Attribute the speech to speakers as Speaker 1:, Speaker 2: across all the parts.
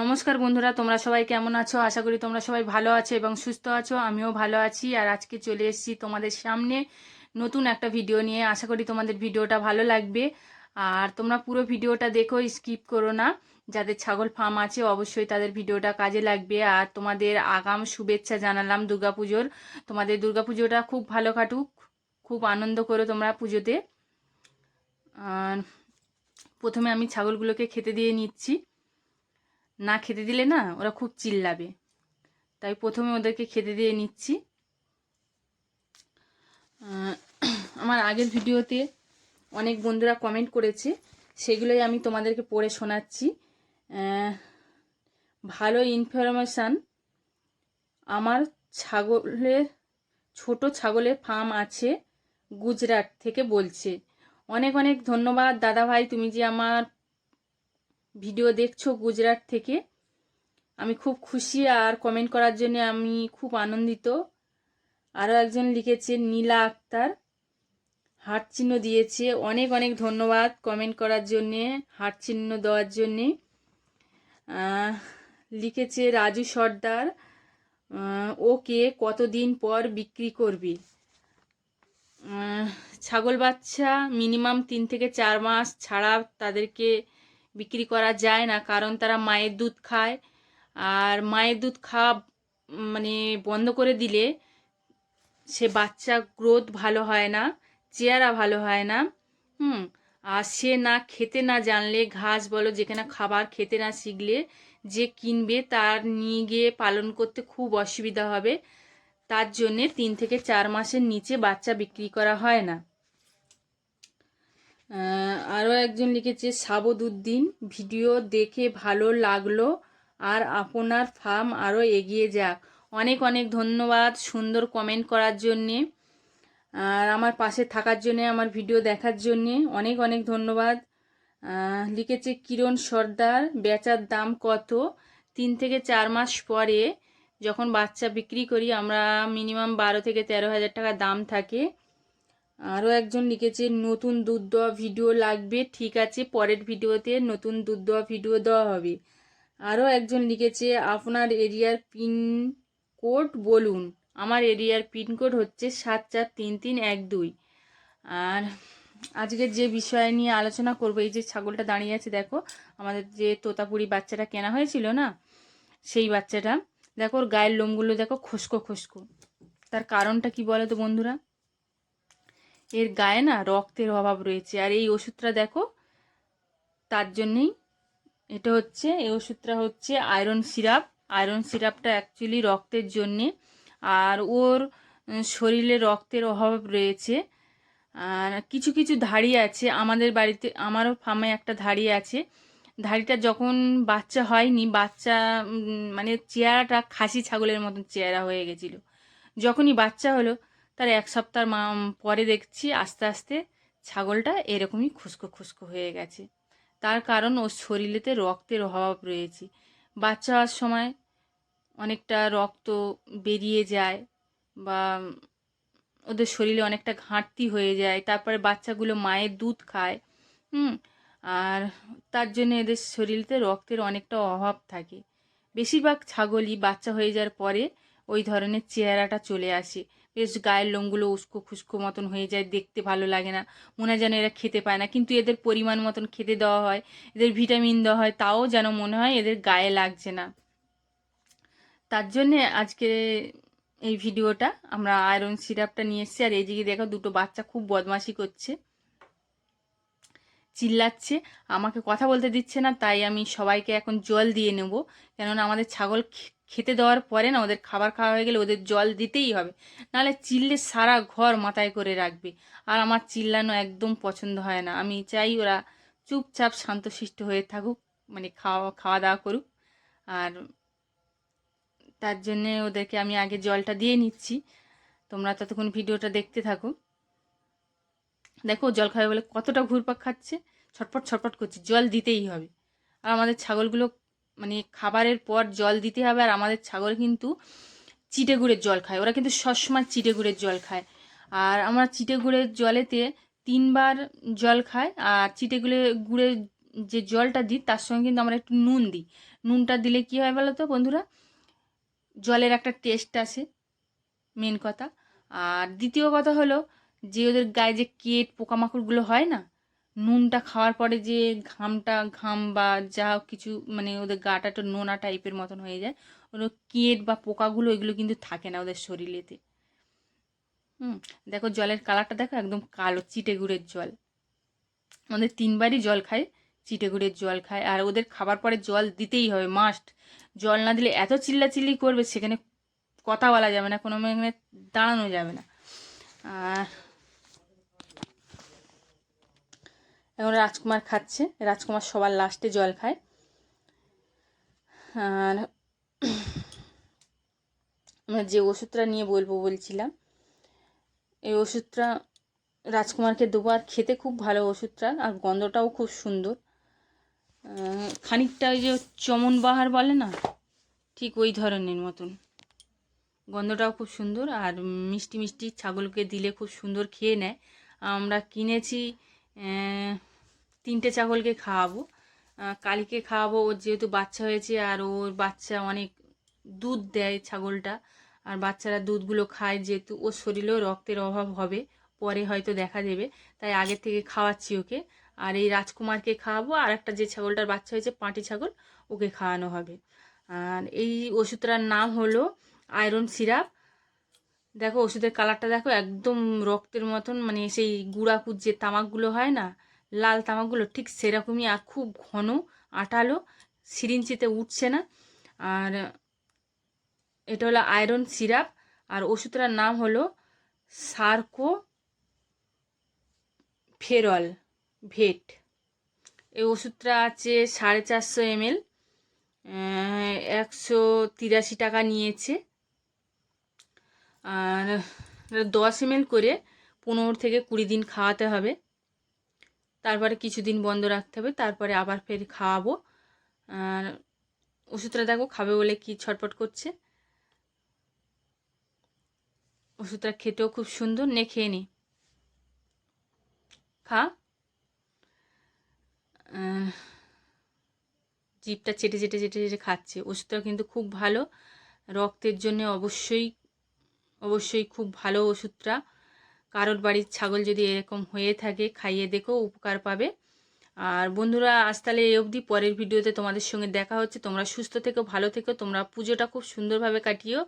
Speaker 1: নমস্কার বন্ধুরা, তোমরা সবাই কেমন আছো? আশা করি তোমরা সবাই ভালো আছো এবং সুস্থ আছো, আমিও ভালো আছি। আর আজকে চলে এসেছি তোমাদের সামনে নতুন একটা ভিডিও নিয়ে। আশা করি তোমাদের ভিডিওটা ভালো লাগবে। আর তোমরা পুরো ভিডিওটা দেখো স্কিপ করো না। যাদের ছাগল ফার্ম আছে, অবশ্যই তাদের ভিডিওটা কাজে লাগবে। আর তোমাদের আগাম শুভেচ্ছা জানালাম দুর্গাপুজোর। তোমাদের দুর্গাপুজোটা খুব ভালো কাটুক, খুব আনন্দ করো তোমরা পুজোতে। প্রথমে আমি ছাগলগুলোকে খেতে দিয়ে নিচ্ছি। না খেতে দিলে না ওরা খুব চিল্লাবে। তাই প্রথমে ওদেরকে খেতে দিয়ে নিচ্ছি। আমার আগের ভিডিওতে অনেক বন্ধুরা কমেন্ট করেছে, সেগুলোই আমি তোমাদেরকে পড়ে শোনাচ্ছি। ভালো ইনফরমেশান আমার ছাগলের ছোট ছাগলের ফার্ম আছে গুজরাট থেকে বলছে। অনেক অনেক ধন্যবাদ। দাদা ভাই তুমি যে আমার ভিডিও দেখছ গুজরাট থেকে। আমি খুব খুশি আর কমেন্ট করার জন্য আমি খুব আনন্দিত। আরও একজন লিখেছে, নীলা আক্তার। হার্ট চিহ্ন দিয়েছে। অনেক অনেক ধন্যবাদ কমেন্ট করার জন্যে হার্ট চিহ্ন দেওয়ার জন্যে। লিখেছে রাজু সর্দার ওকে কতদিন পর বিক্রি করবি? ছাগল বাচ্চা মিনিমাম তিন থেকে চার মাস ছাড়া তাদেরকে বিক্রি করা যায় না, কারণ তারা মায়ের দুধ খায়। আর মায়ের দুধ খাওয়া মানে বন্ধ করে দিলে সে বাচ্চা গ্রোথ ভালো হয় না, চেহারা ভালো হয় না, হুম। আর সে না খেতে না জানলে, ঘাস বলো যেখানে খাবার খেতে না শিখলে, যে কিনবে তার নিয়ে গিয়ে পালন করতে খুব অসুবিধা হবে। তার জন্যে তিন থেকে চার মাসের নিচে বাচ্চা বিক্রি করা হয় না। আরও একজন লিখেছে সাবদুদ্দিন ভিডিও দেখে ভালো লাগল আর আপনার ফার্ম আরও এগিয়ে যাক। অনেক অনেক ধন্যবাদ সুন্দর কমেন্ট করার জন্যে আর আমার পাশে থাকার জন্যে, আমার ভিডিও দেখার জন্যে অনেক অনেক ধন্যবাদ। লিখেছে, কিরণ সর্দার, বেচার দাম কত? তিন থেকে চার মাস পরে যখন বাচ্চা বিক্রি করি, আমরা মিনিমাম বারো থেকে তেরো হাজার টাকা দাম থাকে। আরও একজন লিখেছে, নতুন দুধ দেওয়া ভিডিও লাগবে, ঠিক আছে, পরের ভিডিওতে নতুন দুধ দেওয়া ভিডিও দেওয়া হবে। আরও একজন লিখেছে, আপনার এরিয়ার পিন কোড বলুন। আমার এরিয়ার পিনকোড হচ্ছে সাত চার তিন তিন এক দুই। আর আজকে যে বিষয় নিয়ে আলোচনা করব, এই যে ছাগলটা দাঁড়িয়ে আছে, দেখো, আমাদের যে তোতাপুরি বাচ্চাটা কেনা হয়েছিল না, সেই বাচ্চাটা, দেখো, ওর গায়ের লোমগুলো, দেখো, খুস্কো খুস্কো। তার কারণটা কি বলো তো বন্ধুরা? এর গায়ে না রক্তের অভাব রয়েছে। আর এই ওষুধটা দেখো, তার জন্যেই এটা হচ্ছে, এই ওষুধটা হচ্ছে আয়রন সিরাপ আয়রন সিরাপটা অ্যাকচুয়ালি রক্তের জন্যে। আর ওর শরীরে রক্তের অভাব রয়েছে। আর কিছু কিছু ধাড়ি আছে আমাদের বাড়িতে আমারও ফার্মে একটা ধাড়ি আছে। ধাড়িটা যখন বাচ্চা হয়নি, বাচ্চা মানে চেহারাটা খাসি ছাগলের মতন চেহারা হয়ে গেছিল। যখনই বাচ্চা হলো তার এক সপ্তাহ পরে দেখছি আস্তে আস্তে ছাগলটা এরকমই খুস্কো খুস্কো হয়ে গেছে। তার কারণ ওর শরীরেতে রক্তের অভাব রয়েছে। বাচ্চা হওয়ার সময় অনেকটা রক্ত বেরিয়ে যায় বা ওদের শরীরে অনেকটা ঘাটতি হয়ে যায়। তারপরে বাচ্চাগুলো মায়ের দুধ খায়, হুম? আর তার জন্য এদের শরীরেতে রক্তের অনেকটা অভাব থাকে। বেশিরভাগ ছাগলই বাচ্চা হয়ে যাওয়ার পরে ওই ধরনের চেহারাটা চলে আসে। বেশ গায়ের লোমগুলো উস্কো খুস্কো মতন হয়ে যায়, দেখতে ভালো লাগে না। মনে হয় যেন এরা খেতে পায় না। কিন্তু এদের পরিমাণ মতন খেতে দেওয়া হয়, এদের ভিটামিন দেওয়া হয়, তাও যেন মনে হয় এদের গায়ে লাগছে না। তার জন্যে আজকে এই ভিডিওটা, আমরা আয়রন সিরাপটা নিয়ে এসেছি। আর এই দিকে দেখো দুটো বাচ্চা খুব বদমাশি করছে। চিল্লাচ্ছে, আমাকে কথা বলতে দিচ্ছে না, তাই আমি সবাইকে এখন জল দিয়ে নেব। কেননা আমাদের ছাগল খেতে দেওয়ার পরে না ওদের খাবার খাওয়া হয়ে গেলে ওদের জল দিতেই হবে। নাহলে চিল্লে সারা ঘর মাথায় করে রাখবে। আর আমার চিল্লানো একদম পছন্দ হয় না। আমি চাই ওরা চুপচাপ শান্তশিষ্ট হয়ে থাকুক মানে খাওয়া খাওয়া দাওয়া করুক। আর তার জন্যে ওদেরকে আমি আগে জলটা দিয়ে নিচ্ছি। তোমরা ততক্ষণ ভিডিওটা দেখতে থাকো। দেখো জল খাবে বলে কতটা ঘুরপাক খাচ্ছে। ছটপট ছটপট করছে। জল দিতেই হবে। আর আমাদের ছাগলগুলো মানে খাবারের পর জল দিতে হবে আর আমাদের ছাগল কিন্তু চিটে গুড়ের জল খায়। ওরা কিন্তু সবসময় চিটে গুড়ের জল খায়। আর আমরা চিটে গুড়ের জলেতে তিনবার জল খাই আর চিটে গুড়ে গুড়ের যে জলটা দিই তার সঙ্গে কিন্তু আমরা একটু নুন দিই। নুনটা দিলে কী হয় বলো তো বন্ধুরা? জলের একটা টেস্ট আছে মেন কথা। আর দ্বিতীয় কথা হলো যে ওদের গায়ে যে কেট, পোকামাকড়গুলো হয় না নুনটা খাওয়ার পরে যে ঘামটা, ঘাম বা যা কিছু মানে ওদের গাটা একটু নোনা টাইপের মতন হয়ে যায়, ওগুলো কেট বা পোকাগুলো এগুলো কিন্তু থাকে না ওদের শরীরেতে। হুম, দেখো জলের কালারটা দেখো একদম কালো, চিটে গুড়ের জল। আমাদের তিনবারই জল খায়, চিটে গুড়ের জল খায়, আর ওদের খাবার পরে জল দিতেই হবে মাস্ট জল না দিলে এত চিল্লাচিল্লি করবে, সেখানে কথা বলা যাবে না, কোনো এখানে দাঁড়ানো যাবে না। আর এখন রাজকুমার খাচ্ছে। রাজকুমার সবার লাস্টে জল খায়। আর আমরা যে ওষুধটা নিয়ে বলব বলছিলাম, এই ওষুধটা রাজকুমারকে দেবো। আর খেতে খুব ভালো ওষুধটা, আর গন্ধটাও খুব সুন্দর। খানিকটা ওই যে চমন বাহার বলে না, ঠিক ওই ধরনের মতন। গন্ধটাও খুব সুন্দর, আর মিষ্টি মিষ্টি ছাগলকে দিলে খুব সুন্দর খেয়ে নেয়। আমরা কিনেছি তিনটে ছাগলকে খাওয়াবো। কালীকে খাওয়াবো, ওর যেহেতু বাচ্চা হয়েছে আর ওর বাচ্চা অনেক দুধ দেয় ছাগলটা, আর বাচ্চারা দুধগুলো খায় যেহেতু ওর শরীরেও রক্তের অভাব হবে, পরে হয়তো দেখা দেবে। তাই আগের থেকে খাওয়াচ্ছি ওকে। আর এই রাজকুমারকে খাওয়াবো, আর একটা যে ছাগলটার বাচ্চা হয়েছে, পাঁটি ছাগল, ওকে খাওয়ানো হবে। আর এই ওষুধটার নাম হলো আয়রন সিরাপ। দেখো, ওষুধের কালারটা দেখো, একদম রক্তের মতন মানে সেই গুঁড়াকুর যে তামাকগুলো হয় না লাল তামাকগুলো ঠিক সেরকমই, আর খুব ঘন, আটালো, সিরিঞ্চিতে উঠছে না। আর এটা হলো আয়রন সিরাপ, আর ওষুধটার নাম হলো সার্কো ফেরল ভেট। এই ওষুধটা আছে সাড়ে চারশো এমএল একশো তিরাশি টাকা নিয়েছে। আর দশ এমএল করে পনেরো থেকে কুড়ি দিন খাওয়াতে হবে। তারপরে কিছুদিন বন্ধ রাখতে হবে, তারপরে আবার ফের খাওয়াবো। আর ওষুধটা দেখো খাবে বলে কি ছটপট করছে। ওষুধটা খেতেও খুব সুন্দর, নে খেয়ে নি। খা। জিভটা চেটে চেটে চেটে চেটে খাচ্ছে। ওষুধটা কিন্তু খুব ভালো। রক্তের জন্য অবশ্যই অবশ্যই খুব ভালো ওষুধটা। কারোর বাড়ির ছাগল যদি এরকম হয়ে থাকে, খাইয়ে দেখো উপকার পাবে। আর বন্ধুরা, আজ তাহলে এই অবধি। পরের ভিডিওতে তোমাদের সঙ্গে দেখা হচ্ছে। তোমরা সুস্থ থেকো, ভালো থেকো। তোমরা পুজোটা খুব সুন্দরভাবে কাটিও।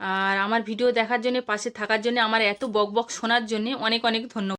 Speaker 1: আর আমার ভিডিও দেখার জন্য, পাশে থাকার জন্য, আমার এত বক বক শোনার জন্য অনেক অনেক ধন্যবাদ।